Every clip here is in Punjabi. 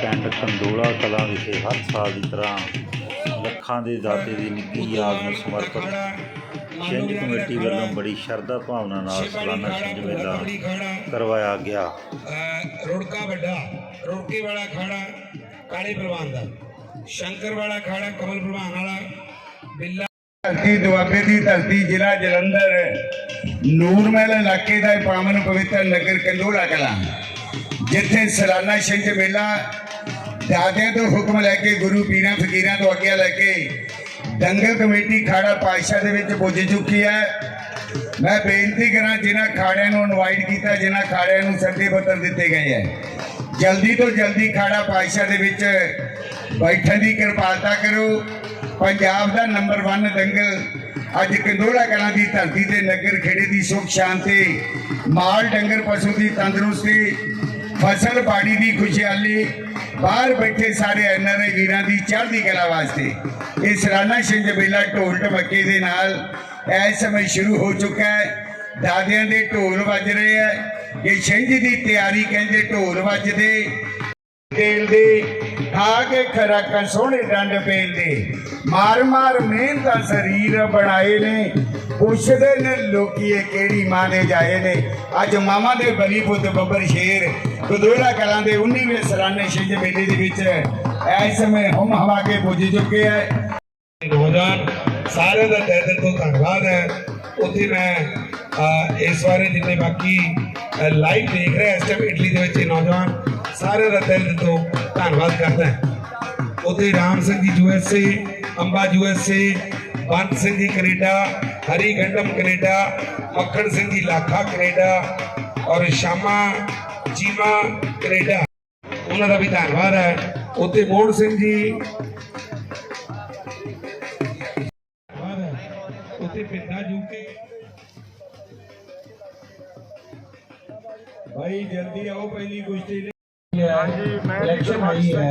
ਪਿੰਡ ਕੰਦੋਲਾ ਕਲਾਂ ਵਿਖੇ ਹਰ ਸਾਲ ਦੀ ਤਰ੍ਹਾਂ ਲੱਖਾਂ ਦੇ ਦਾਤੇ ਦੀ ਨਿੱਘੀ ਯਾਦ ਨੂੰ ਸਮਰਪਿਤ ਛਿੰਝ ਕਮੇਟੀ ਵੱਲੋਂ ਬੜੀ ਸ਼ਰਧਾ ਭਾਵਨਾ ਨਾਲ ਸਾਲਾਨਾ ਛਿੰਝ ਮੇਲਾ ਕਰਵਾਇਆ ਗਿਆ। ਰੁੜਕਾ ਵੱਡਾ ਰੁੜਕੇ ਵਾਲਾ ਖਾੜਾ ਕਾਲੇ ਪ੍ਰਵਾਨ ਦਾ। ਸ਼ੰਕਰ ਵਾਲਾ ਖਾੜਾ ਕਮਲ ਪ੍ਰਵਾਨ ਵਾਲਾ। ਬਿੱਲਾ ਧਰਤੀ ਦੁਆਬੇ ਦੀ ਧਰਤੀ ਜ਼ਿਲ੍ਹਾ ਜਲੰਧਰ। ਨੂਰਮਹਿਲ ਇਲਾਕੇ ਦਾ ਇਹ ਪਾਵਨ ਪਵਿੱਤਰ ਨਗਰ ਕੰਦੋਲਾ ਕਲਾਂ। ਜਿੱਥੇ ਸਾਲਾਨਾ ਛਿੰਝ ਮੇਲਾ ਦਾਦਿਆਂ ਤੋਂ ਹੁਕਮ ਲੈ ਕੇ ਗੁਰੂ ਪੀਰਾਂ ਫਕੀਰਾਂ ਤੋਂ ਅੱਗੇ ਲੈ ਕੇ ਦੰਗਲ ਕਮੇਟੀ ਖਾੜਾ ਪਾਤਸ਼ਾਹ ਦੇ ਵਿੱਚ ਪੁੱਜ ਚੁੱਕੀ ਹੈ। ਮੈਂ ਬੇਨਤੀ ਕਰਾਂ ਜਿਨ੍ਹਾਂ ਖਾੜਿਆਂ ਨੂੰ ਇਨਵਾਈਟ ਕੀਤਾ, ਜਿਨ੍ਹਾਂ ਖਾੜਿਆਂ ਨੂੰ ਸੱਦੇ ਪੱਤਰ ਦਿੱਤੇ ਗਏ ਹੈ। ਜਲਦੀ ਤੋਂ ਜਲਦੀ ਖਾੜਾ ਪਾਤਸ਼ਾਹ ਦੇ ਵਿੱਚ ਬੈਠਣ ਦੀ ਕਿਰਪਾਲਤਾ ਕਰੋ। ਪੰਜਾਬ ਦਾ ਨੰਬਰ 1 ਦੰਗਲ ਅੱਜ ਕੰਦੋਲਾ ਕਲਾਂ ਦੀ ਧਰਤੀ ਤੇ ਨਗਰ ਖੇੜੇ ਦੀ ਸੁਖ, ਸ਼ਾਂਤੀ, ਮਾਲ, ਡੰਗਰ, ਪਸ਼ੂ ਦੀ ਤੰਦਰੁਸਤੀ ਫਸਲ ਬਾੜੀ ਦੀ ਖੁਸ਼ਹਾਲੀ, ਬਾਹਰ ਬੈਠੇ ਸਾਰੇ ਐਨਆਰਆਈ ਵੀਰਾਂ ਦੀ ਚੜ੍ਹਦੀ ਕਲਾ ਵਾਸਤੇ ਇਹ ਸਲਾਨਾ ਛਿੰਝ ਮੇਲਾ ਢੋਲ ਢਮੱਕੇ ਦੇ ਨਾਲ ਇਸ ਸਮੇਂ ਸ਼ੁਰੂ ਹੋ ਚੁੱਕਾ ਹੈ। ਦਾਦਿਆਂ ਦੇ ਢੋਲ ਵੱਜ ਰਹੇ ਹੈ। ਇਹ ਛਿੰਝ ਦੀ ਤਿਆਰੀ ਕਹਿੰਦੇ ਢੋਲ ਵੱਜਦੇ। ਤੇਲ ਦੇ ਖਾ ਕੇ ਖਰਾਕਾਂ ਸੋਹਣੇ ਡੰਡ ਪੇਲਦੇ ਮਾਰ ਮਾਰ ਮਿਹਨਤਾਂ ਸਰੀਰ ਬਣਾਏ ਨੇ। ਪੁੱਛਦੇ ਨੇ ਲੋਕੀ ਇਹ ਕਿਹੜੀ ਮਾਂ ਦੇ ਜਾਏ ਨੇ। ਅੱਜ ਮਾਮਾ ਦੇ ਬਲੀ ਪੁੱਤ ਬੱਬਰ ਸ਼ੇਰ ਕਦੋੜਾ ਕਲਾਂ ਦੇ 19ਵੇਂ ਸਲਾਨੇ ਛਿੰਝ ਮੇਲੇ ਦੇ ਵਿੱਚ ਇਸ ਸਮੇਂ ਹਮ ਹਵਾ ਕੇ ਪੁੱਜ ਚੁੱਕੇ ਹੈ ਨੌਜਵਾਨ ਸਾਰਿਆਂ ਦਾ ਤਹਿ ਦਿਲ ਤੋਂ ਧੰਨਵਾਦ ਹੈ। ਉੱਥੇ ਮੈਂ ਇਸ ਬਾਰੇ ਜਿੰਨੇ ਬਾਕੀ ਲਾਈਵ ਦੇਖ ਰਿਹਾ ਇਸ ਟਾਈਮ ਇਟਲੀ ਦੇ ਵਿੱਚ ਇਹ ਨੌਜਵਾਨ। ਸਾਰਿਆਂ ਦਾ ਦਿਲ ਤੋਂ ਧੰਨਵਾਦ ਕਰਦਾ ਹੈ। ਉੱਥੇ Ram Singh ji U S A Amba U S A Bant Singh ji Canada, Hari Gandam Canada, Makhan Singh ji Lakha Canada ਔਰ ਸ਼ਾਮਾ ਚੀਮਾ ਕੈਨੇਡਾ। ਉਹਨਾਂ ਦਾ ਵੀ ਧੰਨਵਾਦ ਹੈ। ਉੱਥੇ ਮੋਹਨ ਸਿੰਘ ਜੀ ਉੱਥੇ ਪਿੰਡਾ ਜੂਕੇ। ਭਾਈ ਜਲਦੀ ਆਓ, ਪਹਿਲੀ ਕੁਸ਼ਤੀ ਇਲੈਕਸ਼ਨ ਆਈ ਹੈ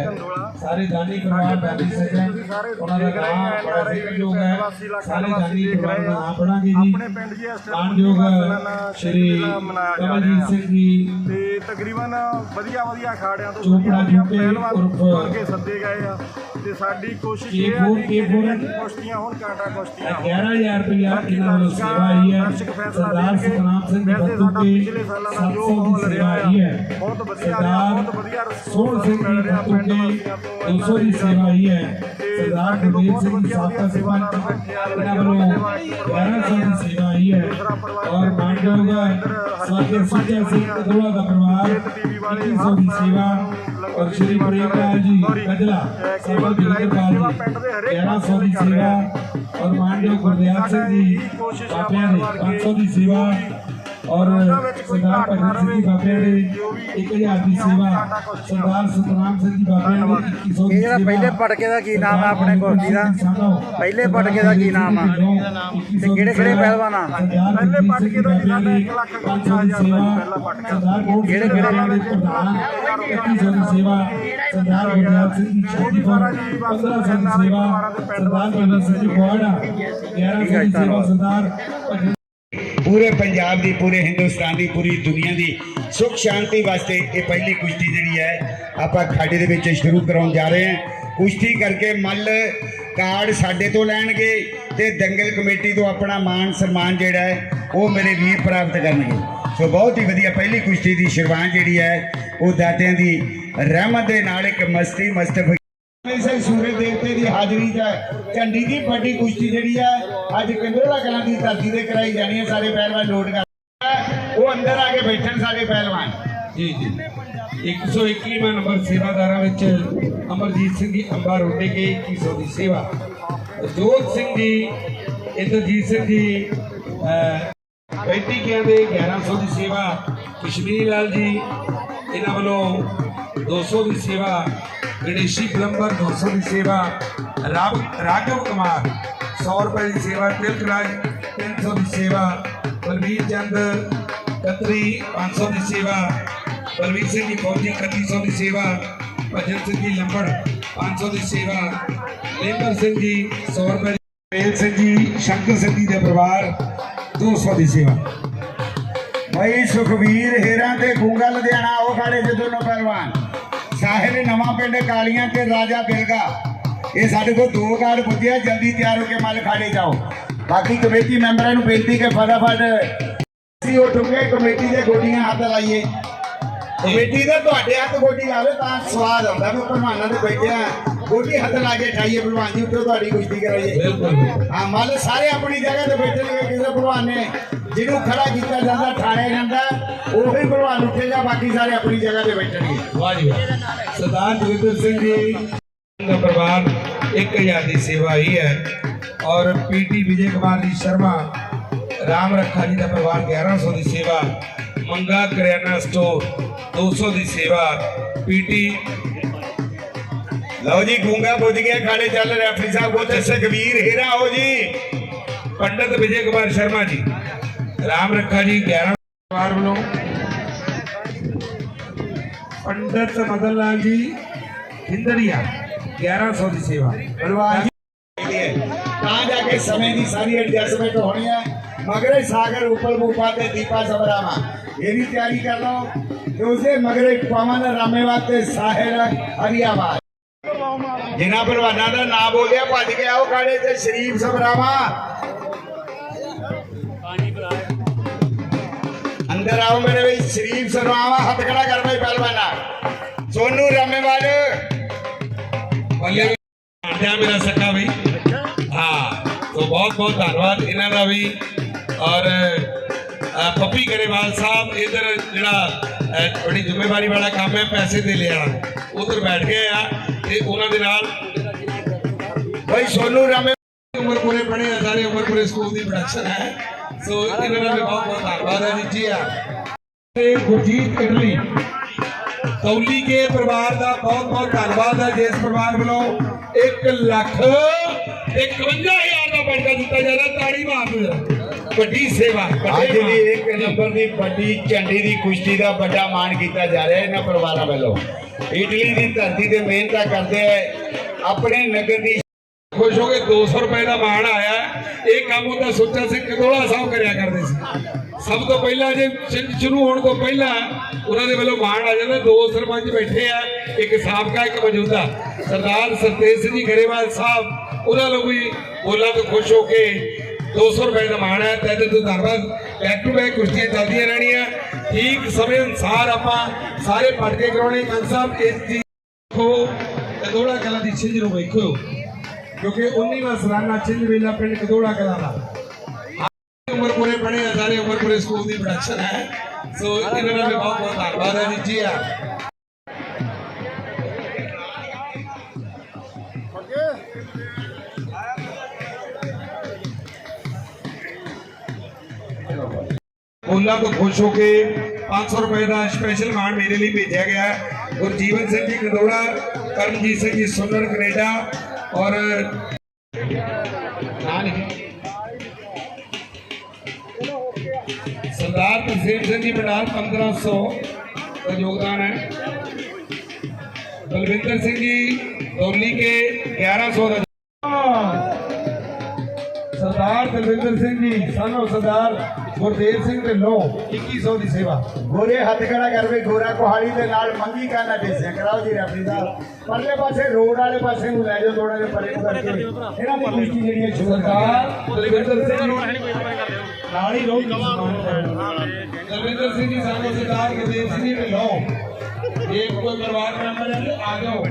ਸਾਰੇ ਦਾਨੀ ਪਰਿਵਾਰ ਦਾਨੀ ਸੱਜਣ ਉਹਨਾਂ ਦਾ ਨਾਮ ਬੜਾ ਜ਼ਿਕਰਯੋਗ ਹੈ ਸਾਰੇ ਦਾਨੀ ਪਰਿਵਾਰ ਦਾ ਨਾਮ ਪੜਾਂਗੇ ਜੀ ਆਪਣੇ ਪਿੰਡ ਜੀ ਇਸ ਟਾਈਮ ਮਾਨਯੋਗ ਸਾਲਾਨਾ ਸ਼੍ਰੀ ਮੇਲਾ ਮਨਾਇਆ ਜਾ ਕਮਲਜੀਤ ਰਿਹਾ। ਸਿੰਘ ਜੀ ਤੇ ਤਕਰੀਬਨ ਵਧੀਆ ਵਧੀਆ ਅਖਾੜਿਆਂ ਤੋਂ ਚੋਪੜਾ ਵਧੀਆ ਜੁੱਤੇ ਪਹਿਲਵਾਨ ਉਰਫ ਚੁਣ ਕੇ ਸੱਦੇ ਗਏ ਆ ਤੇ ਸਾਡੀ ਕੋਸ਼ਿਸ਼ ਇਹ ਹੈ K4 ਕਿ ਜਿਹੜੀਆਂ K4 ਕੁਸ਼ਤੀਆਂ ਹੋਣ ਕਾਂਟਾ ਕੁਸ਼ਤੀਆਂ ਹੋਣ। 11000 ਰੁਪਇਆ ਇਹਨਾਂ ਵੱਲੋਂ ਸੇਵਾ ਆਈ ਹੈ ਦਰਸ਼ਕ ਫੈਸਲਾ ਸਰਦਾਰ ਦੇਣਗੇ। ਸਤਨਾਮ ਸਿੰਘ ਵੈਸੇ ਬੱਤੂ ਸਾਡਾ ਕੇ ਪਿਛਲੇ ਸਾਲਾਂ ਦਾ ਜੋ 700 ਮਾਹੌਲ ਦੀ ਰਿਹਾ ਸੇਵਾ ਆਈ ਹੈ ਬਹੁਤ ਵਧੀਆ ਰਿਹਾ ਬਹੁਤ ਵਧੀਆ ਸੋਹਣ ਸਿੰਘ ਮਿਲ ਰਿਹਾ ਪਿੰਡ ਵਾਸੀਆਂ ਤੋਂ। 200 ਦੀ ਸੇਵਾ ਆਈ ਹੈ ਸਰਦਾਰ ਸਾਡੇ ਗੁਰਦੇਵ ਬਹੁਤ ਸਿੰਘ ਸਾਬਕਾ ਸੇਵਾ ਇਹਨਾਂ ਵੱਲੋਂ 1100 ਦੀ ਸੇਵਾ ਆਈ ਹੈ ਔਰ ਮਾਨਯੋਗ ਸਵਾਗਤ ਸੁਖਿਆ ਸਿੰਘ ਕਦੋਲਾ ਦਾ ਪਰਿਵਾਰ। 2100 ਦੀ ਸੇਵਾ ਔਰ ਸ਼੍ਰੀ ਪ੍ਰੇਮ ਲਾਲ ਜੀ ਕਜਲਾ ਸਰਬਤ ਜਗਤਪਾਲ ਜੀ। 1100 ਦੀ ਸੇਵਾ ਔਰ ਮਾਨਯੋਗ ਗੁਰਦਿਆਲ ਸਿੰਘ ਜੀ ਬਾਬਿਆਂ ਦੇ 500 ਦੀ ਸੇਵਾ ਔਰ ਸਰਦਾਰ ਭਗਤ ਸਿੰਘ ਜੀ ਬਾਬਿਆਂ ਦੇ 1000 ਦੀ ਸੇਵਾ ਸਰਦਾਰ ਸਤਨਾਮ ਸਿੰਘ ਜੀ ਬਾਬਿਆਂ ਦੇ 2100 ਦੀ ਇਹ ਜਿਹੜਾ ਪਹਿਲੇ ਪਟਕੇ ਦਾ ਕੀ ਨਾਮ ਹੈ ਆਪਣੇ ਕੁਸ਼ਤੀ ਦਾ? ਪਹਿਲੇ ਪਟਕੇ ਦਾ ਕੀ ਨਾਮ ਆ? ਤੇ ਕਿਹੜੇ ਕਿਹੜੇ ਪਹਿਲਵਾਨ ਆ? ਪਹਿਲੇ ਪਟਕੇ ਦਾ ਜੀ ਸਾਡਾ ਇੱਕ ਲੱਖ ਪੰਜਾਹ ਹਜ਼ਾਰ ਦਾ ਜੀ ਪਹਿਲਾ ਪਟਕਾ। ਕਿਹੜੇ ਕਿਹੜੇ ਦੇ ਪ੍ਰਧਾਨ 2100 ਦੀ ਸੇਵਾ ਸਰਦਾਰ ਗੁਰਦਿਆਲ ਸਿੰਘ ਜੀ 36 1500 ਦੀ ਸੇਵਾ ਸਰਦਾਰ ਜਗਤ ਸਿੰਘ ਜੀ 1100 ਦੀ ਸੇਵਾ ਸਰਦਾਰ ਪੂਰੇ ਪੰਜਾਬ ਦੀ, ਪੂਰੇ ਹਿੰਦੁਸਤਾਨ ਦੀ, ਪੂਰੀ ਦੁਨੀਆ ਦੀ ਸੁਖ ਸ਼ਾਂਤੀ ਵਾਸਤੇ ਇਹ ਪਹਿਲੀ ਕੁਸ਼ਤੀ ਜਿਹੜੀ ਹੈ, ਆਪਾਂ ਖਾੜੇ ਦੇ ਵਿੱਚ ਸ਼ੁਰੂ ਕਰਾਉਣ ਜਾ ਰਹੇ ਹਾਂ। ਕੁਸ਼ਤੀ ਕਰਕੇ ਮੱਲ ਕਾਰਡ ਸਾਡੇ ਤੋਂ ਲੈਣਗੇ ਤੇ ਦੰਗਲ ਕਮੇਟੀ ਤੋਂ ਆਪਣਾ ਮਾਣ ਸਨਮਾਨ ਜਿਹੜਾ ਹੈ, ਉਹ ਮੇਰੇ ਵੀਰ ਪ੍ਰਾਪਤ ਕਰਨਗੇ। ਸੋ ਬਹੁਤ ਹੀ ਵਧੀਆ ਪਹਿਲੀ ਕੁਸ਼ਤੀ ਦੀ ਸ਼ੁਰੂਆਤ ਜਿਹੜੀ ਹੈ, ਉਹ ਦਾਤਿਆਂ ਦੀ ਰਹਿਮਤ ਦੇ ਨਾਲ ਇੱਕ ਮਸਤੀ ਮਸਤਫ ਸਿੰਘ ਸੂਰਜ ਦੇਵਤੇ ਦੀ ਹਾਜ਼ਰੀ 'ਚ ਝੰਡੀ ਦੀ ਵੱਡੀ ਕੁਸ਼ਤੀ ਜਿਹੜੀ ਹੈ, ਅੱਜ ਕੰਦੋਲਾ ਕਲਾਂ ਦੀ ਧਰਤੀ ਤੇ ਕਰਾਈ ਜਾਣੀ ਹੈ, ਸਾਰੇ ਪਹਿਲਵਾਨ ਲੋਡ ਕਰ ਉਹ ਅੰਦਰ ਆ ਕੇ ਬੈਠਣ ਸਾਰੇ ਪਹਿਲਵਾਨ। ਜੀ ਜੀ। 121ਵਾਂ ਨੰਬਰ ਸੇਵਾਦਾਰਾਂ ਵਿੱਚ ਅਮਰਜੀਤ ਸਿੰਘ ਜੀ ਅੰਬਾ ਰੋਟੇ ਕੇ 2100 ਦੀ ਸੇਵਾ। ਜੋਤ ਸਿੰਘ ਜੀ, ਇੰਦਰਜੀਤ ਸਿੰਘ ਜੀ ਬੈਠੀ ਕਹਿੰਦੇ ਕਿਆਂ ਦੇ 1100 ਦੀ ਸੇਵਾ। ਕਸ਼ਮੀਰੀ ਲਾਲ ਜੀ, ਇਹਨਾਂ ਵੱਲੋਂ 200 ਦੀ ਸੇਵਾ। ਗਣੇਸ਼ੀ ਪਲੰਬਰ 200 ਦੀ ਸੇਵਾ ਰਾਗ ਰਾਘਵ ਕੁਮਾਰ 100 ਰੁਪਏ ਦੀ ਸੇਵਾ ਤਿਲਕ ਰਾਜ 300 ਦੀ ਸੇਵਾ ਬਲਵੀਰ ਚੰਦ ਕਤਰੀ 500 ਦੀ ਸੇਵਾ ਬਲਵੀਰ ਸਿੰਘ ਜੀ ਫੌਜੀ 3100 ਦੀ ਸੇਵਾ ਭਜਨ ਸਿੰਘ ਜੀ ਲੰਬੜ 500 ਦੀ ਸੇਵਾ ਲੇਬਰ ਸਿੰਘ ਜੀ 100 ਰੁਪਏ ਮੇਲ ਸਿੰਘ ਜੀ ਸ਼ੰਕਰ ਸਿੰਘ ਜੀ ਦੇ ਪਰਿਵਾਰ 200 ਦੀ ਸੇਵਾ ਭਾਈ ਸੁਖਵੀਰ ਹੀਰਾਂ ਤੇ ਗੂੰਗਾ ਲੁਧਿਆਣਾ ਉਹ ਖਾੜੇ ਜਦੋਂ ਪਹਿਲਵਾਨ ਸਾਹਿਬ ਨਵਾਂ ਪਿੰਡ ਕਾਲੀਆਂ ਤੇ ਰਾਜਾ ਬਿਲਗਾ। ਇਹ ਸਾਡੇ ਕੋਲ ਦੋ ਕਾਰਡ ਪੁੱਜਿਆ ਜਲਦੀ ਤਿਆਰ ਹੋ ਕੇ ਮੱਲ ਖਾੜੇ ਜਾਓ। ਬਾਕੀ ਕਮੇਟੀ ਮੈਂਬਰਾਂ ਨੂੰ ਬੇਨਤੀ ਕਿ ਫਟਾਫਟ ਅਸੀਂ ਉੱਠ ਕੇ ਕਮੇਟੀ ਦੇ ਗੋਡੀਆਂ ਹੱਥ ਲਾਈਏ। ਕਮੇਟੀ ਦਾ ਤੁਹਾਡੇ ਹੱਥ ਗੋਡੀ ਆਵੇ ਤਾਂ ਸਵਾਦ ਆਉਂਦਾ ਮੈਂ ਭਲਵਾਨਾਂ ਦੇ ਬੈਠੇ ਆ। ਗੋਡੀ ਹੱਥ ਲਾ ਕੇ ਠਾਈਏ ਭਲਵਾਨ ਜੀ ਉੱਤੇ ਤੁਹਾਡੀ ਕੁਸ਼ਤੀ ਕਰਾਈਏ। ਹਾਂ ਮੰਨ ਲਓ ਸਾਰੇ ਆਪਣੀ ਜਗ੍ਹਾ ਤੇ ਬੈਠੇ ਨੇ ਕਿਸੇ ਭਲਵਾਨ ਨੇ ਜਿਹਨੂੰ ਖੜਾ ਕੀਤਾ ਜਾਂਦਾ ਠਾਣਿਆ ਜਾਂਦਾ ਉਹੀ ਭਲਵਾਨ ਉੱਠੇਗਾ ਬਾਕੀ ਸਾਰੇ ਆਪਣੀ ਜਗ੍ਹਾ ਤੇ ਬੈਠਣਗੇ ਵਾਹ ਜੀ ਵਾਹ। ਸਰਦਾਰ ਜਗਿੰਦਰ ਸਿੰਘ ਜੀ ਦਾ ਪਰਿਵਾਰ 1000 ਦੀ ਸੇਵਾ ਹੀ ਹੈ। ਔਰ ਪੀਟੀ ਵਿਜੇ ਕੁਮਾਰ ਜੀ ਸ਼ਰਮਾ ਰਾਮ ਰੱਖਾ ਜੀ ਦਾ ਪਰਿਵਾਰ 1100 ਦੀ ਸੇਵਾ ਮੰਗਾ ਕਰਿਆਨਾ ਸਟੋਰ 200 ਦੀ ਸੇਵਾ, ਪੀਟੀ। ਲਓ ਜੀ, ਗੂੰਗਾ ਬੁੱਝ ਗਿਆ ਖਾੜੇ ਚੱਲ ਰੈਫਰੀ ਸਾਹਿਬ ਕੋਤੇ ਸੁਖਵੀਰ ਹੀਰਾ ਹੋ ਜੀ। ਪੰਡਤ ਵਿਜੇ ਕੁਮਾਰ ਸ਼ਰਮਾ ਜੀ। ਰਾਮ ਰੱਖਾ ਜੀ 11 ਪਰਿਵਾਰ ਵੱਲੋਂ। ਪੰਡਤ ਮਦਨ ਲਾਲ ਜੀ ਹਿੰਦੜੀਆ 1100 ਦੀ ਸੇਵਾ। ਪਰਿਵਾਰ ਜੀ। ਤਾਂ ਜਾ ਕੇ ਸਮੇਂ ਦੀ ਸਾਰੀ ਐਡਜਸਟਮੈਂਟ ਹੋਣੀ ਹੈ। ਮਗਰੇ ਸਾਗਰ ਉਪਰ ਮੂਪਾ ਤੇ ਦੀਪਾ ਸਬਰਾਵਾ ਇਹ ਵੀ ਤਿਆਰੀ ਕਰ ਲਓ। ਤੇ ਉਸੇ ਮਗਰੇ ਪਵਨ ਰਾਮੇਵਾਲ ਤੇ ਸਾਹਿਲ ਹਰੀਆਵਾਲ ਜਿਨ੍ਹਾਂ ਭਲਵਾਨਾਂ ਦਾ ਨਾਮ ਬੋਲਿਆ ਭੱਜ ਕੇ ਆਓ ਤੇ ਸ਼ਰੀਫ ਸਬਰਾਵਾ ਅੰਦਰ ਆਓ ਮੇਰੇ ਵੀ ਸ਼ਰੀਫ ਸਬਰਾਵਾ ਹੱਥ ਖੜਾ ਕਰ ਬਈ ਪਹਿਲਵਾਨਾ। ਸੋਨੂ ਰਾਮੇਵਾਲ। ਬੱਲੇ ਆਂਡਿਆ ਮੇਰਾ ਸੱਕਾ ਬਈ ਹਾਂ ਤੋਂ ਬਹੁਤ ਬਹੁਤ ਧੰਨਵਾਦ ਇਹਨਾਂ ਦਾ ਵੀ। ਔਰ ਪੱਪੀ ਗਰੇਵਾਲ ਸਾਹਿਬ ਇਧਰ ਜਿਹੜਾ ਬੜੀ ਜ਼ਿੰਮੇਵਾਰੀ ਵਾਲਾ ਕੰਮ ਹੈ, ਪੈਸੇ ਦੇ ਲਿਆ। ਉਧਰ ਬੈਠ ਗਏ ਆ ਤੇ ਉਹਨਾਂ ਦੇ ਨਾਲ ਬਈ ਸੋਨੂ ਰਾਮੇ ਉਮਰਪੁਰੇ ਪੜ੍ਹੇ ਆ, ਸਾਰੇ ਉਮਰਪੁਰੇ ਸਕੂਲ ਦੀ ਪ੍ਰੋਡਕਸ਼ਨ ਹੈ। ਸੋ ਇਹਨਾਂ ਦਾ ਵੀ ਬਹੁਤ ਬਹੁਤ ਧੰਨਵਾਦ ਹੈ ਜੀ। ਜੀ ਆ ਤੇ ਗੁਰਜੀਤ ਇਟਲੀ ਕੌਲੀ ਕੇ ਪਰਿਵਾਰ ਦਾ ਬਹੁਤ ਬਹੁਤ ਧੰਨਵਾਦ ਹੈ। ਜਿਸ ਪਰਿਵਾਰ ਵੱਲੋਂ 1 ਲੱਖ 51000 ਦਾ ਬੜਕਾ ਦਿੱਤਾ ਜਾ ਰਿਹਾ, ਤਾੜੀ ਮਾਰ ਦਿਓ। ਵੱਡੀ ਸੇਵਾ ਅੱਜ ਦੀ। ਇੱਕ ਨੰਬਰ ਦੀ ਵੱਡੀ ਝੰਡੀ ਦੀ ਕੁਸ਼ਤੀ ਦਾ ਵੱਡਾ ਮਾਣ ਕੀਤਾ ਜਾ ਰਿਹਾ ਇਹਨਾਂ ਪਰਿਵਾਰਾਂ ਵੱਲੋਂ ਇਟਲੀ ਦੀ ਧਰਤੀ ਤੇ ਮਿਹਨਤਾਂ ਕਰਦੇ ਆ ਆਪਣੇ ਨਗਰ ਦੀ ਖੁਸ਼ ਹੋ ਕੇ 200 ਰੁਪਏ ਦਾ ਮਾਣ ਆਇਆ। ਇਹ ਕੰਮ ਉਹਦਾ ਸੋਚਿਆ ਸੀ ਕਦੋਲਾ ਸਾਹਿਬ ਕਰਿਆ ਕਰਦੇ ਸੀ ਸਭ ਤੋਂ ਪਹਿਲਾਂ ਜੇ ਸਿੰਘ ਸ਼ੁਰੂ ਹੋਣ ਤੋਂ ਪਹਿਲਾਂ ਉਹਨਾਂ ਦੇ ਵੱਲੋਂ ਮਾਣ ਆ ਜਾਂਦਾ ਦੋ ਸਰਪੰਚ ਬੈਠੇ ਆ ਇੱਕ ਸਾਬਕਾ ਇੱਕ ਮੌਜੂਦਾ ਸਰਦਾਰ ਸਰਤੇਜ ਸਿੰਘ ਜੀ ਗਰੇਵਾਲ ਸਾਹਿਬ ਉਹਨਾਂ ਨੂੰ ਵੀ ਬੋਲਾਂ ਤੋਂ ਖੁਸ਼ ਹੋ ਕੇ 200 ਰੁਪਏ ਦਾ ਮਾਣ ਹੈ ਤੇ ਤੋਂ ਧੰਨਵਾਦ। ਬੈਕ ਟੂ ਬੈਕ ਕੁਸ਼ਤੀਆਂ ਚੱਲਦੀਆਂ ਰਹਿਣੀਆਂ। ਠੀਕ ਸਮੇਂ ਅਨੁਸਾਰ ਆਪਾਂ ਸਾਰੇ ਪੜ ਕੇ ਕਰਾਉਣੇ। ਕੰਨ ਸਾਹਿਬ, ਇਸ ਚੀਜ਼ ਦੇਖੋ ਕਦੋੜਾ ਕਲਾ ਦੀ ਛਿੰਝ ਨੂੰ ਵੇਖੋ। ਕਿਉਂਕਿ 19ਵਾਂ ਸਾਲਾਨਾ ਛਿੰਝ ਵੇਲਾ ਪਿੰਡ ਕਦੋੜਾ ਕਲਾ ਦਾ। ਉਮਰ ਪੂਰੇ ਪੜ੍ਹੇ ਆ, ਸਾਰੇ ਉਮਰਪੁਰੇ ਸਕੂਲ ਦੀ ਪ੍ਰੋਡਕਸ਼ਨ ਹੈ। ਸੋ ਇਹਨਾਂ ਦਾ ਵੀ ਬਹੁਤ ਬਹੁਤ ਧੰਨਵਾਦ ਹੈ ਜੀ। ਜੀ ਆ ਉਹਨਾਂ ਤੋਂ ਖੁਸ਼ ਹੋ ਕੇ 500 ਰੁਪਏ ਦਾ ਸਪੈਸ਼ਲ ਮਾਨ ਮੇਰੇ ਲਈ ਭੇਜਿਆ ਗਿਆ ਹੈ। ਗੁਰਜੀਵਨ ਸਿੰਘ ਜੀ ਕਦੋੜਾ ਕਰਮਜੀਤ ਸਿੰਘ ਜੀ ਸੁੰਦਰ, ਕੈਨੇਡਾ ਔਰ ਨਾਂ ਲਿਖਿਆ ਸਰਦਾਰ ਤਸੀਮ ਸਿੰਘ ਜੀ ਬਟਾਲ 1500 ਦਾ ਯੋਗਦਾਨ ਹੈ। ਬਲਵਿੰਦਰ ਸਿੰਘ ਜੀ ਦੌਲੀ ਕੇ 1100 ਦਾ ਸਰਦਾਰ ਦਲਵਿੰਦਰ ਸਿੰਘ ਜੀ, ਸਾਨੂੰ ਸਰਦਾਰ ਗੁਰਦੇਵ ਸਿੰਘ ਦੇ ਲੋ 2100 ਦੀ ਸੇਵਾ। ਗੋਰੇ ਹੱਥ ਖੜਾ ਕਰ ਵੇ ਗੋਰਾ ਕੋਹਾਲੀ ਦੇ ਨਾਲ ਮੰਗੀ ਕਰਨਾ ਦੇਸਿਆ ਕਰਾਓ ਜੀ ਰੈਫਰੀ ਸਾਹਿਬ ਪਰਲੇ ਪਾਸੇ ਰੋਡ ਵਾਲੇ ਪਾਸੇ ਨੂੰ ਲੈ ਜਾਓ ਥੋੜਾ ਜਿਹਾ ਪਰੇ ਕਰਕੇ। ਇਹਨਾਂ ਦੀ ਕੁਸ਼ਤੀ ਜਿਹੜੀ ਹੈ ਸ਼ੁਰੂ ਸਰਦਾਰ ਦਲਵਿੰਦਰ ਸਿੰਘ ਜੀ ਨਾਲ ਹੀ ਲੋਕ ਦਲਵਿੰਦਰ ਸਿੰਘ ਜੀ ਸਾਨੂੰ ਸਰਦਾਰ ਗੁਰਦੇਵ ਸਿੰਘ ਜੀ ਦੇ ਲੋ ਇਹ ਕੋਈ ਪਰਿਵਾਰ ਮੈਂਬਰ ਹੈ ਆ ਜਾਓ।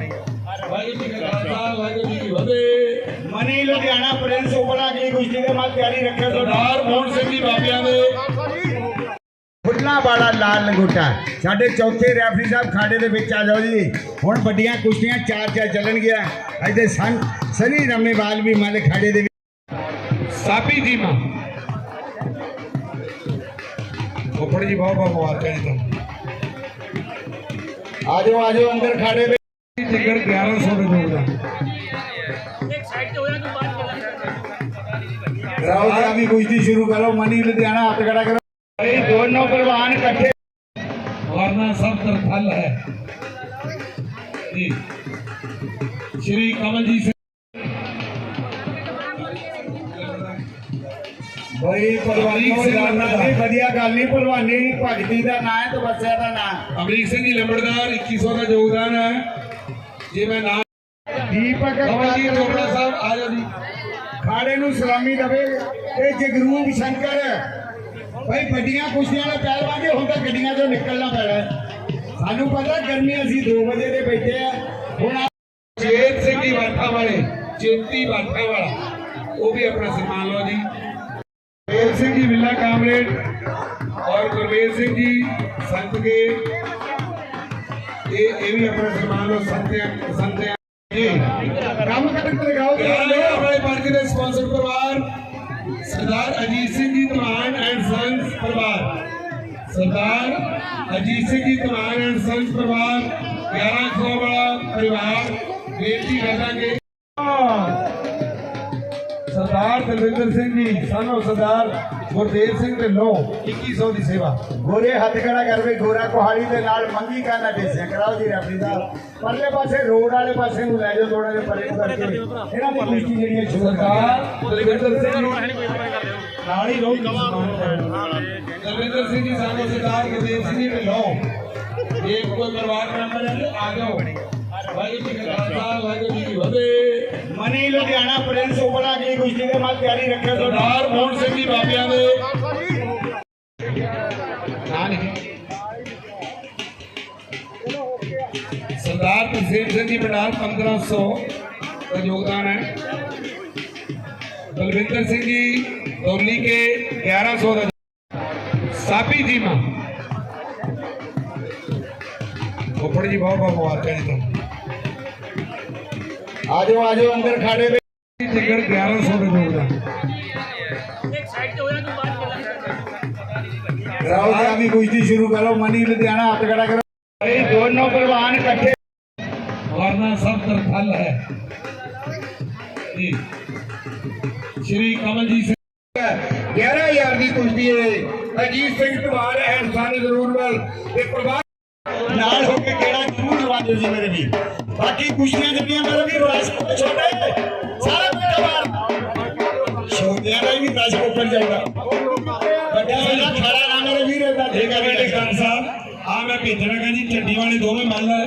ਵਾਹਿਗੁਰੂ ਜੀ ਕਾ ਖਾਲਸਾ ਵਾਹਿਗੁਰੂ ਜੀ ਕੀ ਫਤਿਹ। ਮਨੀ ਲੁਧਿਆਣਾ ਪ੍ਰਿੰਸ ਉਪਲਾ ਅਗਲੀ ਕੁਸ਼ਤੀ ਦੇ ਮਾਲ ਤਿਆਰੀ ਰੱਖਿਓ ਸਰਦਾਰ ਮੋਹਨ ਸਿੰਘ ਜੀ ਬਾਬਿਆਂ ਦੇ। ਫੁੱਲਾਂ ਵਾਲਾ ਲਾਲ ਲੰਗੋਟਾ ਸਾਡੇ ਚੌਥੇ ਰੈਫਰੀ ਸਾਹਿਬ ਖਾੜੇ ਦੇ ਵਿੱਚ ਆ ਜਾਓ ਜੀ। ਹੁਣ ਵੱਡੀਆਂ ਕੁਸ਼ਤੀਆਂ ਚਾਰ ਚਾਰ ਚੱਲਣਗੀਆਂ। ਅੱਜ ਦੇ ਸਨ ਸਨੀ ਰਮੇਵਾਲ ਵੀ ਮਾਲੇ ਖਾੜੇ ਦੇ ਵਿੱਚ। ਸਾਬੀ ਜੀ ਮਾਂ। ਫੁੱਫੜ ਜੀ ਬਹੁਤ ਬਹੁਤ ਮੁਬਾਰਕਾਂ ਜੀ ਤੁਹਾਨੂੰ। ਆ ਜਾਓ ਆ ਜਾਓ ਅੰਦਰ ਖਾੜੇ ਟਿਕਟ 1100 ਦੇ ਯੋਗਦਾਨ ਰਾਓ ਜੀ ਅਭੀ ਕੁਸ਼ਤੀ ਸ਼ੁਰੂ ਕਰੋ ਮਨੀ ਲੁਧਿਆਣਾ ਹੱਥ ਖੜਾ ਕਰੋ। ਇਹ ਦੋਨੋਂ ਪਹਿਲਵਾਨ ਇਕੱਠੇ ਵਰਨਾ ਸਭ ਤਰਥਲ ਹੈ। ਜੀ। ਸ਼੍ਰੀ ਕਮਲਜੀਤ ਸਿੰਘ। ਬਈ। ਨਹੀਂ ਵਧੀਆ ਗੱਲ ਨਹੀਂ ਭਲਵਾਨੀ ਭਗਤੀ ਦਾ ਨਾਂ ਹੈ ਤਪੱਸਿਆ ਦਾ ਨਾਂ। ਅਮਰੀਕ ਸਿੰਘ ਜੀ ਲੰਬੜਦਾਰ 2100 ਦਾ ਯੋਗਦਾਨ ਹੈ। ਜੇ ਮੈਂ ਨਾਮ ਦੀਪਕ ਜੀ ਚੋਪੜਾ ਸਾਹਿਬ ਆ ਜਾਓ ਜੀ। ਖਾੜੇ ਨੂੰ ਸਲਾਮੀ ਦਵੇ। ਤੇ ਜਗਰੂਪ ਸ਼ੰਕਰ ਭਾਈ ਵੱਡੀਆਂ ਕੁਸ਼ਤੀਆਂ ਦੇ ਪਹਿਲਵਾਨ ਜੇ ਹੁਣ ਤਾਂ ਗੱਡੀਆਂ ਚੋਂ ਨਿਕਲਣਾ ਪੈਣਾ। ਸਾਨੂੰ ਪਤਾ ਗਰਮੀ ਅਸੀਂ 2 ਵਜੇ ਦੇ ਬੈਠੇ ਆ। ਹੁਣ ਚੇਤ ਸਿੰਘ ਜੀ ਬਾਠਾ ਵਾਲੇ ਚੇਤੀ ਬਾਠਾ ਵਾਲਾ ਉਹ ਵੀ ਆਪਣਾ ਸਨਮਾਨ ਲਓ ਜੀ। Gurmel Singh ji villa comrade. ਔਰ ਗੁਰਮੇਲ ਸਿੰਘ ਜੀ ਸੰਤ ਕੇ ਇਹ ਇਹ ਵੀ ਆਪਣਾ ਸਨਮਾਨ ਲਓ ਸੰਤਿਆ ਸੰਤਿਆ ਕੰਮ ਕਰਨ ਤੇ ਲਗਾਓ ਆਪਣੇ ਪਾਰਕ ਦੇ ਸਪਾਂਸਰ ਪਰਿਵਾਰ, ਸਰਦਾਰ ਅਜੀਤ ਸਿੰਘ ਜੀ ਧਮਾਨ ਐਂਡ ਸੰਸ ਪਰਿਵਾਰ। ਸਰਦਾਰ ਅਜੀਤ ਸਿੰਘ ਜੀ ਧਮਾਨ ਐਂਡ ਸੰਸ ਪਰਿਵਾਰ 1100 ਵਾਲਾ ਪਰਿਵਾਰ, ਬੇਨਤੀ ਕਰਦਾ ਸਰਦਾਰ ਦਲਵਿੰਦਰ ਸਿੰਘ ਜੀ, ਸਾਨੂੰ ਸਰਦਾਰ ਗੁਰਦੇਵ ਸਿੰਘ ਢਿੱਲੋਂ 2100 ਦੀ ਸੇਵਾ। ਗੋਰੇ ਹੱਥ ਖੜਾ ਕਰ ਗੋਰਾ ਕੋਹਾੜੀ ਦੇ ਨਾਲ ਮੰਗੀ ਕਰਨਾ ਦੇਸਿਆ ਕਰਾਓ ਜੀ ਰਫੀ ਸਾਹਿਬ ਪਰਲੇ ਪਾਸੇ ਰੋਡ ਵਾਲੇ ਪਾਸੇ ਨੂੰ ਲੈ ਜਾਓ ਥੋੜਾ ਜਿਹਾ ਪਰੇ ਕਰਕੇ ਇਹਨਾਂ ਦੀ ਕੁਸ਼ਤੀ ਜਿਹੜੀ ਹੈ ਸ਼ੁਰੂ ਦਲਵਿੰਦਰ ਸਿੰਘ ਨਾਲ ਹੀ ਰਹੋ ਦਲਵਿੰਦਰ ਸਿੰਘ ਜੀ, ਸਾਨੂੰ ਸਰਦਾਰ ਗੁਰਦੇਵ ਸਿੰਘ ਜੀ ਢਿੱਲੋਂ। ਇਹ ਕੋਈ ਪਰਿਵਾਰ ਮੈਂਬਰ ਹੈ, ਆ ਜਾਓ। ਮਨੀ ਲੁਧਿਆਣਾ ਪ੍ਰਿੰਸ ਕੁਸ਼ਤੀ ਦੇ ਤਿਆਰੀ ਸਰਦਾਰ ਮੋਹਨ ਸਿੰਘ ਜੀ ਬਾਬਿਆਂ ਦੇ। ਨਾਂ ਲਿਖੇ। ਸਰਦਾਰ ਤਰਸੇਮ ਸਿੰਘ ਜੀ ਬਟਾਲ 1500 ਦਾ ਯੋਗਦਾਨ ਹੈ। ਬਲਵਿੰਦਰ ਸਿੰਘ ਜੀ ਦੋਲੀ ਕੇ 1100 ਦਾ। ਸਾਬੀ ਜੀ ਮਾਂ। ਉਪਰ ਜੀ ਬਹੁਤ ਬਹੁਤ ਮੁਬਾਰਕਾਂ ਜੀ ਤੁਹਾਨੂੰ। ਆ ਜਾਓ ਆ ਜਾਓ ਅੰਦਰ ਖਾੜੇ ਵਿੱਚ ਚਿੰਗੜ 1100 ਦਾ ਯੋਗਦਾਨ ਕਰਾਓ ਜੀ ਅਭੀ ਕੁਸ਼ਤੀ ਸ਼ੁਰੂ ਕਰੋ ਮਨੀ ਲੁਧਿਆਣਾ ਹੱਥ ਖੜਾ ਕਰੋ। ਇਹ ਦੋਨੋਂ ਪਹਿਲਵਾਨ ਇਕੱਠੇ। ਵਰਨਾ ਸਭ ਤਰਥਲ ਹੈ। ਜੀ। ਸ਼੍ਰੀ ਕਮਲਜੀਤ ਸਿੰਘ। 11000 ਦੀ ਕੁਸ਼ਤੀ ਹੈ ਅਜੀਤ ਸਿੰਘ ਧਵਾਰ ਹੈ ਇਨਸਾਨ ਜ਼ਰੂਰ ਵੱਲ ਤੇ ਪ੍ਰਭਾਤ ਨਾਲ ਹੋ ਕੇ ਕਿਹੜਾ ਜ਼ਰੂਰ ਲਵਾਜੋ ਜੀ ਮੇਰੇ ਵੀਰ? ਬਾਕੀ ਕੁਸ਼ਤੀਆਂ ਜਿਹੜੀਆਂ ਮੇਰੇ ਵੀਰ ਰਾਜ ਛੋਟੇ ਸਾਰਾ ਬੇਟਾ ਬਾਹਰ ਛੋਟਿਆਂ ਦਾ ਵੀ ਰਾਜ ਕੋਪਰ ਜਾਊਗਾ ਵੱਡਾ ਵੱਡਾ ਖੜਾ ਨਾ ਮੇਰੇ ਵੀਰ ਇਹਦਾ ਠੀਕ ਹੈ ਬੇਟੇ ਖਾਨ ਸਾਹਿਬ ਆ ਮੈਂ ਭੇਜਣਾਗਾ ਜੀ ਝੰਡੀ ਵਾਲੇ ਦੋਵੇਂ ਮੰਨ ਲੈ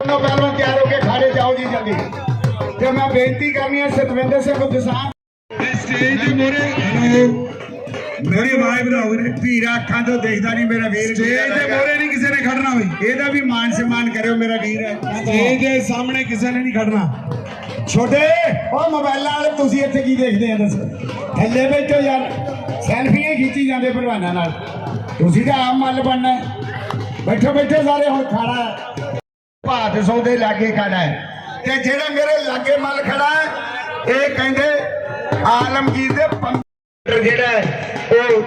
ਦੋਨੋਂ ਪਹਿਲਾਂ ਤਿਆਰ ਹੋ ਕੇ ਖਾੜੇ ਜਾਓ ਜੀ ਜਲਦੀ। ਤੇ ਮੈਂ ਬੇਨਤੀ ਕਰਨੀ ਹੈ ਸਤਵਿੰਦਰ ਸਿੰਘ ਗੁੱਦਸਾਨ ਸਟੇਜ ਦੇ ਮੋਰੇ ਹੈਲੋ ਮੇਰੀ ਆਵਾਜ਼ ਵਧਾਓ ਵੀਰੇ। ਧੀਰਾ ਅੱਖਾਂ ਤੋਂ ਦੇਖਦਾ ਨਹੀਂ ਮੇਰਾ ਵੀਰ। ਸਟੇਜ ਦੇ ਮੋਰੇ ਨਹੀਂ ਕਿਸੇ ਨੇ ਖੜਨਾ ਬਈ। ਇਹਦਾ ਵੀ ਮਾਨ ਸਨਮਾਨ ਕਰਿਓ ਮੇਰਾ ਵੀਰ। ਸਟੇਜ ਦੇ ਸਾਹਮਣੇ ਕਿਸੇ ਨੇ ਨਹੀਂ ਖੜਨਾ। ਛੋਟੇ ਉਹ ਮੋਬਾਈਲਾਂ ਵਾਲੇ ਤੁਸੀਂ ਇੱਥੇ ਕੀ ਦੇਖਦੇ ਆ ਦੱਸੋ? ਥੱਲੇ ਬੈਠੋ ਯਾਰ। ਸੈਲਫੀਆਂ ਹੀ ਖਿੱਚੀ ਜਾਂਦੇ ਭਲਵਾਨਾਂ ਨਾਲ। ਤੁਸੀਂ ਤਾਂ ਆਮ ਮੱਲ ਬਣਨਾ ਹੈ। ਬੈਠੋ ਬੈਠੋ ਸਾਰੇ ਹੁਣ ਖਾਣਾ ਹੈ। ਭਾਤ ਸੌਦੇ ਲਾਗੇ ਖੜਾ ਹੈ। ਤੇ ਜਿਹੜਾ ਮੇਰੇ ਲਾਗੇ ਮੱਲ ਖੜਾ ਹੈ ਇਹ ਕਹਿੰਦੇ ਆਲਮਗੀਰ ਦੇ ਜਿਹੜਾ ਉਹ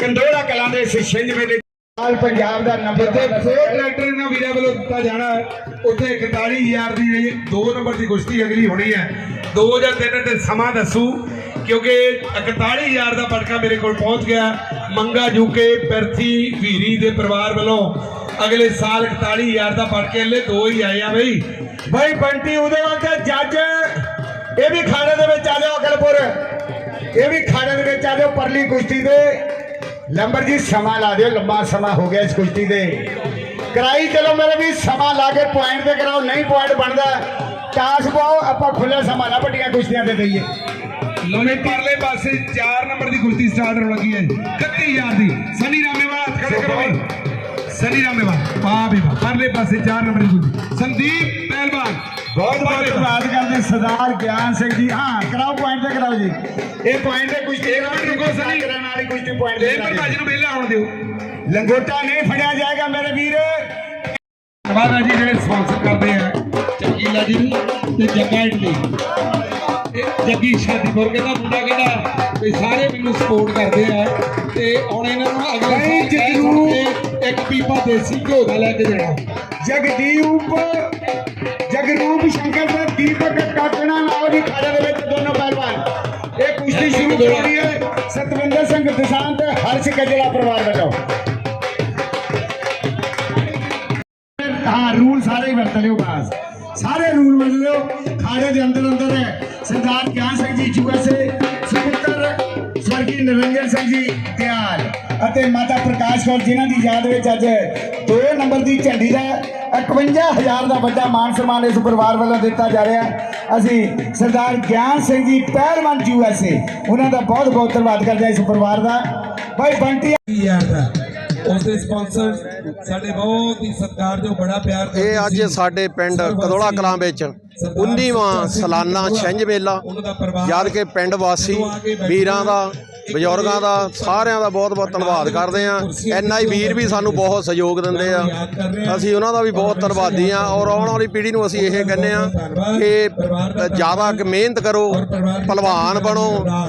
ਕੰਦੋੜਾ ਕਲਾਂ ਦੇ ਛਿੰਝ ਵੇਲੇ ਨਾਲ ਪੰਜਾਬ ਦਾ ਨੰਬਰ ਜਿੱਥੇ ਫੋਰ ਟਰੈਕਟਰ ਇਹਨਾਂ ਵੀਰਾਂ ਵੱਲੋਂ ਦਿੱਤਾ ਜਾਣਾ ਉੱਥੇ 41000 ਦੀ 2 ਨੰਬਰ ਦੀ ਕੁਸ਼ਤੀ ਅਗਲੀ ਹੋਣੀ ਹੈ। 2 ਜਾਂ 3 ਤੇ ਸਮਾਂ ਦੱਸੂ ਕਿਉਂਕਿ 41000 ਦਾ ਪਟਕਾ ਮੇਰੇ ਕੋਲ ਪਹੁੰਚ ਗਿਆ। ਮੰਗਾ ਜੂਕੇ ਪਰਥੀ ਵੀਰੀ ਦੇ ਪਰਿਵਾਰ ਵੱਲੋਂ ਅਗਲੇ ਸਾਲ 41000 ਦਾ ਪਟਕੇ ਲੈ ਦੋ ਹੀ ਆਏ ਆ ਬਈ। ਭਾਈ ਬੰਟੀ ਉਹਦੇ ਤੇ ਜੱਜ ਇਹ ਵੀ ਖਾੜੇ ਦੇ ਵਿੱਚ ਆ ਜਾਓ ਅਕਲਪੁਰ। ਇਹ ਵੀ ਖਾੜੇ ਦੇ ਵਿੱਚ ਆ ਜਾਓ ਪਰਲੀ ਕੁਸ਼ਤੀ ਦੇ। ਲੰਬਰ ਜੀ ਸਮਾਂ ਲਾ ਦਿਓ, ਲੰਬਾ ਸਮਾਂ ਹੋ ਗਿਆ ਇਸ ਕੁਸ਼ਤੀ ਦੇ। ਕਰਾਈ ਚਲੋ ਮੇਰੇ ਵੀ ਸਮਾਂ ਲਾ ਕੇ ਪੁਆਇੰਟ ਤੇ ਕਰਾਓ, ਨਹੀਂ ਪੁਆਇੰਟ ਬਣਦਾ। ਟਾਸ ਪਾਓ, ਆਪਾਂ ਖੁੱਲੇ ਸਮਾਂ ਨਾ ਵੱਡੀਆਂ ਕੁਸ਼ਤੀਆਂ ਤੇ ਦਈਏ। ਲੋਨੇ ਪਰਲੇ ਪਾਸੇ 4 ਨੰਬਰ ਦੀ ਕੁਸ਼ਤੀ ਸਟਾਰਟ ਹੋਣ ਲੱਗੀ ਹੈ। 31000 ਦੀ। ਸਨੀ ਰਾਮੇਵਾਲ ਹੱਥ ਖੜੇ ਕਰੋ ਬਈ। ਸਨੀ ਰਾਮੇਵਾਲ ਵਾਹ ਵੀ ਪਰਲੇ ਪਾਸੇ 4 ਨੰਬਰ ਦੀ ਕੁਸ਼ਤੀ। ਸੰਦੀਪ ਪਹਿਲਵਾਨ। ਬਹੁਤ ਬਹੁਤ ਧੰਨਵਾਦ ਕਰਦੇ ਸਰਦਾਰ ਗਿਆਨ ਸਿੰਘ ਜੀ। ਹਾਂ ਕਰਾਓ ਪੁਆਇੰਟ ਤੇ ਕਰਾਓ ਜੀ। ਇਹ ਪੁਆਇੰਟ ਤੇ ਕੁਸ਼ਤੀ ਇੱਕ ਮਿੰਟ ਰੁਕੋ ਸਨੀ। ਕਰਨ ਵਾਲੀ ਕੁਸ਼ਤੀ ਪੁਆਇੰਟ ਤੇ ਇਹ ਕਰਾਓ ਭਾਜੀ ਨੂੰ ਵਿਹਲਾ ਹੋਣ ਦਿਓ। ਲੰਗੋਟਾ ਨਹੀਂ ਫੜਿਆ ਜਾਏਗਾ ਮੇਰੇ ਵੀਰ। ਧੰਨਵਾਦ ਹੈ ਜੀ ਜਿਹੜੇ ਸਪਾਂਸਰ ਕਰਦੇ ਆ। ਚੰਗੀਲਾ ਜੀ ਤੇ ਜੱਗਾ ਇਟਲੀ। ਇਹ ਜੱਗੀ ਸ਼ਾਦੀਪੁਰ ਕਹਿੰਦਾ ਮੁੰਡਾ ਕਹਿੰਦਾ ਵੀ ਸਾਰੇ ਮੈਨੂੰ ਸਪੋਰਟ ਕਰਦੇ ਆ। ਤੇ ਹੁਣ ਇਹਨਾਂ ਨੂੰ ਅਗਲੇ ਸਾਲ ਕੇ ਇੱਕ ਪੀਪਾ ਦੇਸੀ ਘਿਓ ਦਾ ਲੈ ਕੇ ਦੇਣਾ ਜਗਦੀਪ ਜਗਰੂਪ ਸ਼ੰਕਰ ਤੇ ਦੀਪਕ ਕਾਕਣਾ ਨਾਲ ਦੀ ਖਾੜੇ ਦੇ ਵਿੱਚ ਦੋਨੋਂ ਪਹਿਲਵਾਨ। ਇਹ ਕੁਸ਼ਤੀ ਸ਼ੁਰੂ ਕਰਨੀ ਹੈ। ਸਤਵਿੰਦਰ ਸਿੰਘ ਦਸਾਂ ਤੇ ਹਰਸ਼ ਗਜਲਾ ਪਰਿਵਾਰ ਵੱਲੋਂ। ਹਾਂ ਰੂਲ ਸਾਰੇ ਹੀ ਵਰਤ ਲਿਓ ਬਾਸ। ਸਾਰੇ ਰੂਲ ਵਰਤ ਲਿਓ। ਖਾੜੇ ਦੇ ਅੰਦਰ ਅੰਦਰ ਹੈ। ਸਰਦਾਰ ਗਿਆਨ ਸਿੰਘ ਜੀ ਯੂਐਸਏ ਸੁਪੁੱਤਰ ਸਵਰਗੀ ਸਿੰਘ ਜੀ ਦਿਆਲ। ਅਤੇ ਮਾਤਾ ਪ੍ਰਕਾਸ਼ ਕੌਰ ਜਿਨ੍ਹਾਂ ਦੀ ਯਾਦ ਵਿੱਚ ਅੱਜ 2 ਨੰਬਰ ਦੀ ਝੰਡੀ ਦਾ 51000 ਦਾ ਵੱਡਾ ਮਾਨ ਸਨਮਾਨ ਇਸ ਪਰਿਵਾਰ ਵੱਲੋਂ ਦਿੱਤਾ ਜਾ ਰਿਹਾ ਅਸੀਂ ਸਰਦਾਰ ਗਿਆਨ ਸਿੰਘ ਜੀ ਪਹਿਲਵਾਨ ਯੂਐਸਏ ਉਹਨਾਂ ਦਾ ਬਹੁਤ ਬਹੁਤ ਧੰਨਵਾਦ ਕਰਦੇ ਹਾਂ ਇਸ ਪਰਿਵਾਰ ਦਾ। ਭਾਈ ਬੰਟੀ ਯਾਰ ਦਾ ਉਸ ਦੇ ਸਪਾਂਸਰ ਸਾਡੇ ਬਹੁਤ ਹੀ ਸਤਿਕਾਰਯੋਗ ਬੜਾ ਪਿਆਰ ਇਹ ਅੱਜ। ਸਾਡੇ ਪਿੰਡ ਕਦੋਲਾ ਕਲਾਂ ਵਿੱਚ 19ਵਾਂ ਸਾਲਾਨਾ ਛਿੰਝ ਮੇਲਾ। ਜਦ ਕਿ ਪਿੰਡ ਵਾਸੀ ਵੀਰਾਂ ਦਾ ਬਜ਼ੁਰਗਾਂ ਦਾ, ਸਾਰਿਆਂ ਦਾ ਬਹੁਤ ਬਹੁਤ ਧੰਨਵਾਦ ਕਰਦੇ ਆ ਐਨਆਈ ਵੀਰ ਵੀ ਸਾਨੂੰ ਬਹੁਤ ਸਹਿਯੋਗ ਦਿੰਦੇ ਆ। ਅਸੀਂ ਉਹਨਾਂ ਦਾ ਵੀ ਬਹੁਤ ਧੰਨਵਾਦੀ ਆ ਔਰ ਆਉਣ ਵਾਲੀ ਪੀੜ੍ਹੀ ਨੂੰ ਅਸੀਂ ਇਹ ਕਹਿੰਦੇ ਆ ਕਿ ਜ਼ਿਆਦਾ ਮਿਹਨਤ ਕਰੋ, ਭਲਵਾਨ ਬਣੋ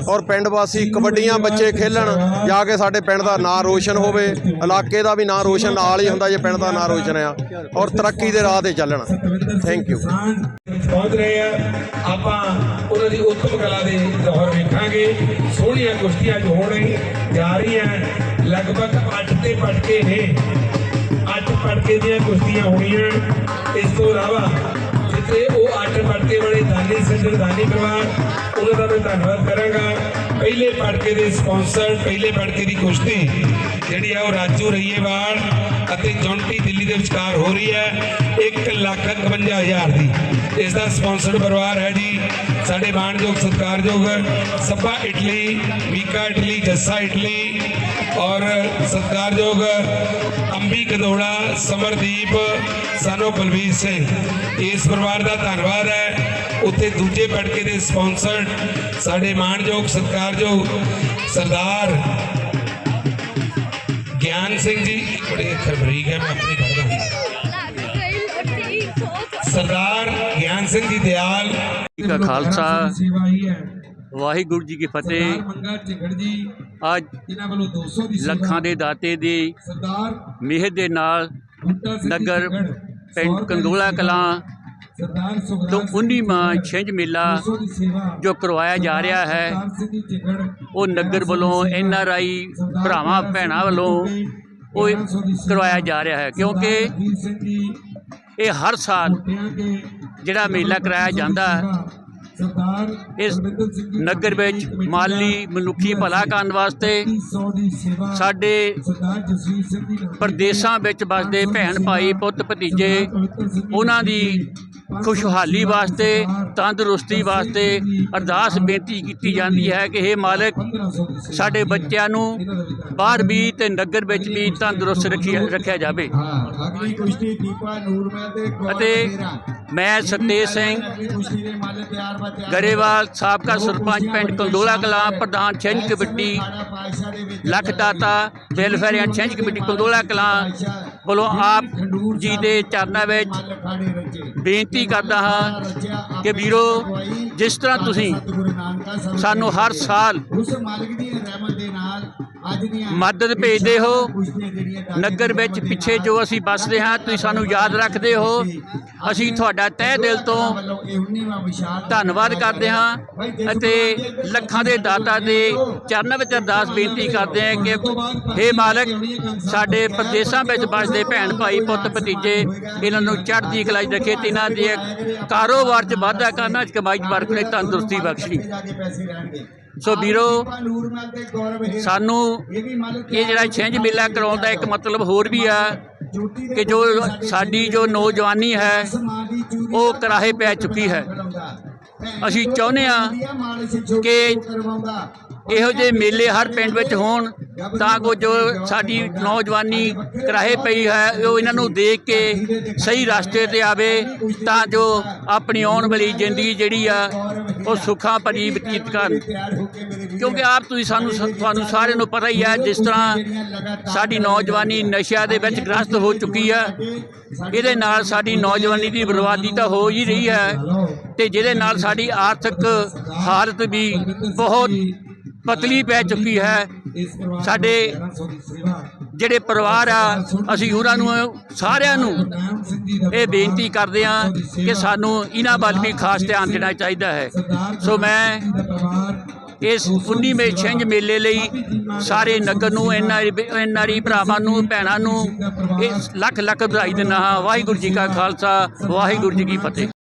ਔਰ ਪਿੰਡ ਵਾਸੀ ਕਬੱਡੀਆਂ ਬੱਚੇ ਖੇਲਣ, ਜਾ ਕੇ ਸਾਡੇ ਪਿੰਡ ਦਾ ਨਾਂ ਰੋਸ਼ਨ ਹੋਵੇ। ਇਲਾਕੇ ਦਾ ਵੀ ਨਾਂ ਰੋਸ਼ਨ ਨਾਲ ਹੀ ਹੁੰਦਾ ਜੇ ਪਿੰਡ ਦਾ ਨਾਂ ਰੋਸ਼ਨ ਆ ਔਰ ਤਰੱਕੀ ਦੇ ਰਾਹ ਤੇ ਚੱਲਣ। ਥੈਂਕ ਯੂ ਪਹੁੰਚ ਰਹੇ ਆ। ਆਪਾਂ ਉਹਨਾਂ ਦੀ ਉੱਤਮ ਕਲਾ ਦੇ ਜੋਹਰ ਵੇਖਾਂਗੇ। ਸੋਹਣੀਆਂ ਕੁਸ਼ਤੀਆਂ ਜੋ ਹੋਣ ਜਾ ਰਹੀਆਂ ਲਗਭਗ 8 ਤੇ ਪਟਕੇ ਨੇ। 8 ਪਟਕੇ ਦੀਆਂ ਕੁਸ਼ਤੀਆਂ ਹੋਣੀਆਂ। ਇਸ ਤੋਂ ਇਲਾਵਾ ਜਿੱਥੇ ਉਹ ਅੱਠ ਪਟਕੇ ਵਾਲੇ ਦਾਨੀ ਸੱਜਣ ਦਾਨੀ ਪਰਿਵਾਰ, ਉਹਨਾਂ ਦਾ ਮੈਂ ਧੰਨਵਾਦ ਕਰਾਂਗਾ। ਪਹਿਲੇ ਪਟਕੇ ਦੇ ਸਪਾਂਸਰ, ਪਹਿਲੇ ਪਟਕੇ ਦੀ ਕੁਸ਼ਤੀ, ਜਿਹੜੀ ਆ ਉਹ ਰਾਜੂ ਰਈਏਵਾਲ। ਅਤੇ ਜੌਂਟੀ ਦਿੱਲੀ ਦੇ ਵਿਚਕਾਰ ਹੋ ਰਹੀ ਹੈ 1 ਲੱਖ 51000 ਦੀ। ਇਸ ਦਾ ਸਪਾਂਸਰਡ ਪਰਿਵਾਰ ਹੈ ਜੀ ਸਾਡੇ ਮਾਣਯੋਗ, ਸਤਿਕਾਰਯੋਗ Sabba Italy, Mika Italy, Jassa Italy ਔਰ ਸਤਿਕਾਰਯੋਗ ਅੰਬੀ ਕਦੋੜਾ ਸਮਰਦੀਪ, ਸਾਨੋ ਬਲਵੀਰ ਸਿੰਘ। ਇਸ ਪਰਿਵਾਰ ਦਾ ਧੰਨਵਾਦ ਹੈ। ਉੱਥੇ ਦੂਜੇ ਪਟਕੇ ਦੇ ਸਪਾਂਸਰ ਸਾਡੇ ਮਾਣਯੋਗ, ਸਤਿਕਾਰਯੋਗ ਸਰਦਾਰ ਗਿਆਨ ਸਿੰਘ ਜੀ ਬੜੇ ਅੱਖਰ ਬਰੀਕ ਹੈ ਮੈਂ ਆਪਣੇ ਪੜ੍ਹਦਾ ਸਰਦਾਰ ਗਿਆਨ ਸਿੰਘ ਜੀ ਦਿਆਲ। ਕਾ ਖਾਲਸਾ ਵਾਹਿਗੁਰੂ ਜੀ ਕੀ ਫਤਿਹ। ਸਰਦਾਰ ਮੰਗਾ ਝਿੰਗੜ ਜੀ ਅੱਜ ਇਹਨਾਂ ਵੱਲੋਂ 200 ਦੀ ਸੇਵਾ ਲੱਖਾਂ ਦੇ ਦਾਤੇ ਦੀ ਸਰਦਾਰ ਮਿਹਰ ਦੇ ਨਾਲ ਨਗਰ ਪਿੰਡ ਦੀ ਕੰਦੋਲਾ। ਕਲਾਂ ਸਿੰਘ 19ਵਾਂ ਜੀ, ਛਿੰਝ ਮੇਲਾ 200 ਦੀ ਸੇਵਾ ਜੋ ਕਰਵਾਇਆ ਜਾ ਰਿਹਾ ਹੈ ਉਹ ਨਗਰ ਵੱਲੋਂ ਐਨ ਆਰ ਆਈ ਭਰਾਵਾਂ ਭੈਣਾਂ ਵੱਲੋਂ ਉਹ 1100 ਦੀ ਸੇਵਾ। ਕਰਵਾਇਆ ਜਾ ਰਿਹਾ ਹੈ ਕਿਉਂਕਿ ਇਹ ਹਰ ਸਾਲ ਜਿਹੜਾ ਮੇਲਾ ਕਰਾਇਆ ਜਾਂਦਾ ਹੈ, ਇਸ ਨਗਰ ਵਿੱਚ ਮਾਲੀ ਮਨੁੱਖੀ ਭਲਾ ਕਰਨ ਵਾਸਤੇ 100 ਦੀ ਸੇਵਾ ਸਾਡੇ ਪ੍ਰਦੇਸਾਂ ਵਿੱਚ ਵੱਸਦੇ ਭੈਣ ਭਾਈ ਪੁੱਤ ਭਤੀਜੇ ਉਹਨਾਂ ਦੀ ਖੁਸ਼ਹਾਲੀ ਵਾਸਤੇ ਤੰਦਰੁਸਤੀ ਵਾਸਤੇ ਅਰਦਾਸ ਬੇਨਤੀ ਕੀਤੀ ਜਾਂਦੀ ਹੈ ਕਿ हे ਮਾਲਕ 1500 ਦੀ ਸੇਵਾ ਸਾਡੇ ਬੱਚਿਆਂ ਨੂੰ ਬਾਹਰ ਵੀ ਤੇ ਨਗਰ ਵਿੱਚ ਵੀ ਤੰਦਰੁਸਤ ਰੱਖਿਆ ਰੱਖਿਆ ਜਾਵੇ। ਅਤੇ। ਮੈਂ ਸਤੇਜ ਸਿੰਘ ਗਰੇਵਾਲ ਸਾਬਕਾ ਸਰਪੰਚ ਪਿੰਡ ਕੰਦੋਲਾ ਕਲਾਂ ਪ੍ਰਧਾਨ ਛਿੰਝ ਕਮੇਟੀ ਖਾੜਾ ਪਾਤਸ਼ਾਹ ਦੇ ਵਿੱਚ। ਲੱਖ ਦਾਤਾ ਵੈਲਫੇਅਰ ਐਂਡ ਛਿੰਝ ਕਮੇਟੀ ਕੰਦੋਲਾ ਕਲਾਂ ਵੱਲੋਂ ਆਪ ਜੀ ਦੇ ਚਰਨਾਂ ਵਿੱਚ ਰਚੇ। ਬੇਨਤੀ ਕਰਦਾ ਹਾਂ ਕਿ ਵੀਰੋ, ਜਿਸ ਤਰ੍ਹਾਂ ਤੁਸੀਂ ਸਾਨੂੰ ਹਰ ਸਾਲ ਉਸ ਮਾਲਕ ਦੀ ਰਹਿਮਤ ਦੇ ਨਾਲ ਮਦਦ ਭੇਜਦੇ ਹੋ। ਨਗਰ ਵਿੱਚ ਪਿੱਛੇ ਜੋ ਅਸੀਂ ਵੱਸਦੇ ਹਾਂ ਤੁਸੀਂ ਸਾਨੂੰ ਯਾਦ ਰੱਖਦੇ ਹੋ। ਅਸੀਂ ਤੁਹਾਡਾ ਤਹਿ ਦਿਲ ਤੋਂ ਵੱਲੋਂ ਇਹ 19ਵਾਂ ਵਿਸ਼ਾਲ ਧੰਨਵਾਦ ਕਰਦੇ ਹਾਂ ਅਤੇ ਲੱਖਾਂ ਦੇ ਦਾਤਾ ਦੇ ਚਰਨਾਂ ਵਿੱਚ ਅਰਦਾਸ ਬੇਨਤੀ ਕਰਦੇ ਹਾਂ। ਕਿ हे ਮਾਲਕ ਸਾਡੇ ਪ੍ਰਦੇਸਾਂ ਵਿੱਚ ਵੱਸਦੇ ਭੈਣ ਭਾਈ ਪੁੱਤ ਭਤੀਜੇ ਇਹਨਾਂ ਨੂੰ ਚੜ੍ਹਦੀ ਕਲਾ 'ਚ ਰੱਖੇ ਤੇ ਇਹਨਾਂ ਦੇ ਕਾਰੋਬਾਰ 'ਚ ਵਾਧਾ ਕਰਨਾ ਕਮਾਈ 'ਚ ਬਰਕਤ ਤੰਦਰੁਸਤੀ ਬਖਸ਼ੀ। ਸੋ ਵੀਰੋ ਸਾਨੂੰ ਇਹ ਜਿਹੜਾ ਛਿੰਝ ਮੇਲਾ ਕਰਾਉਣ ਦਾ ਇੱਕ ਮਤਲਬ ਹੋਰ ਵੀ ਆ ਕਿ ਜੋ ਸਾਡੀ ਜੋ ਨੌਜਵਾਨੀ ਹੈ ਉਹ ਕਰਾਹੇ ਪੈ ਚੁੱਕੀ ਹੈ। ਅਸੀਂ ਚਾਹੁੰਦੇ ਹਾਂ ਕਿ ਇਹੋ ਜਿਹੇ ਮੇਲੇ ਹਰ ਪਿੰਡ ਵਿੱਚ ਹੋਣ ਤਾਂ ਕੋ ਜੋ ਸਾਡੀ ਨੌਜਵਾਨੀ ਕਰਾਹੇ ਪਈ ਹੈ, ਉਹ ਇਹਨਾਂ ਨੂੰ ਦੇਖ ਕੇ ਸਹੀ ਰਸਤੇ ਤੇ ਆਵੇ ਤਾਂ ਜੋ ਆਪਣੀ ਆਉਣ ਵਾਲੀ ਜ਼ਿੰਦਗੀ ਜਿਹੜੀ ਆ, ਉਹ ਸੁੱਖਾਂ ਭਰੀ ਬਤੀਤ ਕਰਨ। ਕਿਉਂਕਿ ਆਪ ਤੁਸੀਂ ਸਾਨੂੰ ਤੁਹਾਨੂੰ ਸਾਰਿਆਂ ਨੂੰ ਪਤਾ ਹੀ ਹੈ ਜਿਸ ਤਰ੍ਹਾਂ ਸਾਡੀ ਨੌਜਵਾਨੀ ਨਸ਼ਿਆਂ ਦੇ ਵਿੱਚ ਗ੍ਰਸਤ ਹੋ ਚੁੱਕੀ ਹੈ ਇਹਦੇ ਨਾਲ ਸਾਡੀ ਨੌਜਵਾਨੀ ਦੀ ਬਰਬਾਦੀ ਤਾਂ ਹੋ ਹੀ ਰਹੀ ਹੈ ਤੇ ਜਿਹਦੇ ਨਾਲ ਸਾਡੀ ਆਰਥਿਕ ਹਾਲਤ ਵੀ ਬਹੁਤ ਪਤਲੀ ਪੈ ਚੁੱਕੀ ਹੈ। ਸਾਡੇ ਜਿਹੜੇ ਪਰਿਵਾਰ ਆ, ਅਸੀਂ ਉਹਨਾਂ ਨੂੰ, ਸਾਰਿਆਂ ਨੂੰ ਇਹ ਬੇਨਤੀ ਕਰਦੇ ਹਾਂ ਕਿ ਸਾਨੂੰ ਇਹਨਾਂ ਵੱਲ ਵੀ ਖਾਸ ਧਿਆਨ ਦੇਣਾ ਚਾਹੀਦਾ ਹੈ। ਸੋ ਮੈਂ ਇਸ 19ਵੇਂ ਛਿੰਝ ਮੇਲੇ ਲਈ ਸਾਰੇ ਨਗਰ ਨੂੰ ਐਨਆਰਈ ਭਰਾਵਾਂ ਨੂੰ, ਭੈਣਾਂ ਨੂੰ ਇਹ ਲੱਖ ਲੱਖ ਵਧਾਈ ਦਿੰਦਾ ਹਾਂ। ਵਾਹਿਗੁਰੂ ਜੀ ਕਾ ਖਾਲਸਾ, ਵਾਹਿਗੁਰੂ ਜੀ ਕੀ ਫਤਿਹ।